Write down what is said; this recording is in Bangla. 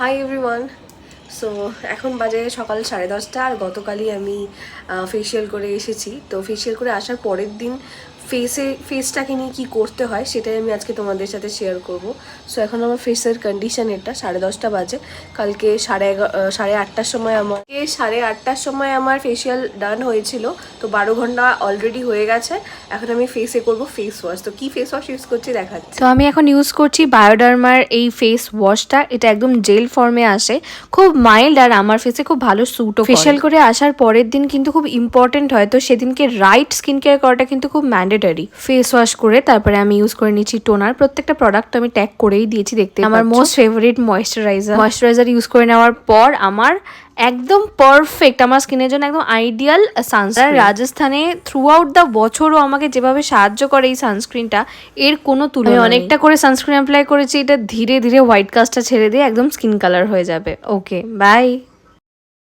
হাই এভরিওয়ান সো এখন বাজে সকাল সাড়ে দশটা, আর গতকালই আমি ফেসিয়াল করে এসেছি। তো ফেসিয়াল করে আসার পরের দিন ফেসে ফেসটাকে নিয়ে কী করতে হয় সেটাই আমি আজকে তোমাদের সাথে শেয়ার করব। সো এখন আমার ফেসের কন্ডিশন এটা সাড়ে দশটা বাজে। কালকে সাড়ে সাড়ে আটটার সময় আমার এ সাড়ে আটটার সময় আমার ফেসিয়াল ডান হয়েছিল। তো বারো ঘণ্টা অলরেডি হয়ে গেছে। এখন আমি ফেসে করব ফেস ওয়াশ তো কী ফেস ওয়াশ ইউজ করছি দেখাচ্ছি। তো আমি এখন ইউজ করছি বায়োডার্মার এই ফেস ওয়াশটা এটা একদম জেল ফর্মে আসে। খুব মাইল্ড আর আমার ফেসে খুব ভালো স্যুটও ফেসিয়াল করে। আসার পরের দিন কিন্তু খুব ইম্পর্টেন্ট হয়। তো সেদিনকে রাইট স্কিন কেয়ার করাটা কিন্তু খুব ম্যান্ডেটারি ফেস ওয়াশ করে তারপরে আমি ইউজ করে নিচ্ছি টোনার প্রত্যেকটা প্রোডাক্ট আমি ট্যাগ করেই দিয়েছি দেখতে আমার most favourite moisturiser moisturiser use করে নেওয়ার পর আমার একদম পারফেক্ট আমার স্কিনের জন্য একদম আইডিয়াল সানস্ক্রিন রাজস্থানে থ্রু আউট দ্য বছরও আমাকে যেভাবে সাহায্য করে এই সানস্ক্রিনটা এর কোনো তুলনা আমি অনেকটা করে সানস্ক্রিন অ্যাপ্লাই করেছি এটা ধীরে ধীরে হোয়াইট কাস্টটা ছেড়ে দিয়ে একদম স্কিন কালার হয়ে যাবে। Okay bye